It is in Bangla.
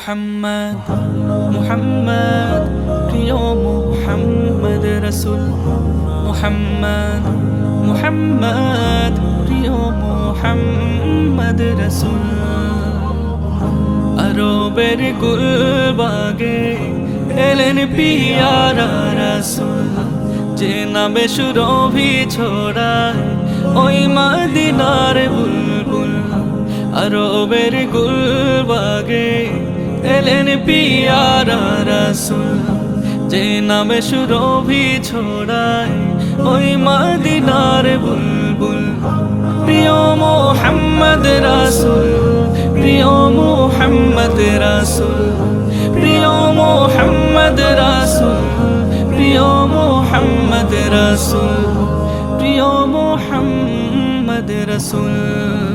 মুহাম্মদ মুহাম্মদ প্রিয় মুহাম্মদ রসুল মুহাম্মদ মুহাম্মদ প্রিয় মুহাম্মদ রসুল আরবের গুলবাগে এলেন পিয়ারা রসুল যে নামে সুরভি ছড়ায় ওই মাদিনার বুলবুল আরবের গুলবাগে এলেন পিয়ারা যে নামে সুরভি ছড়ায় ওই মাদিনার বুলবুল। প্রিয় মোহাম্মদ রাসুল, প্রিয় মোহাম্মদ রাসুল, প্রিয় মোহাম্মদ রাসুল, প্রিয় মোহাম্মদ রাসুল, প্রিয় মোহাম্মদ রাসুল।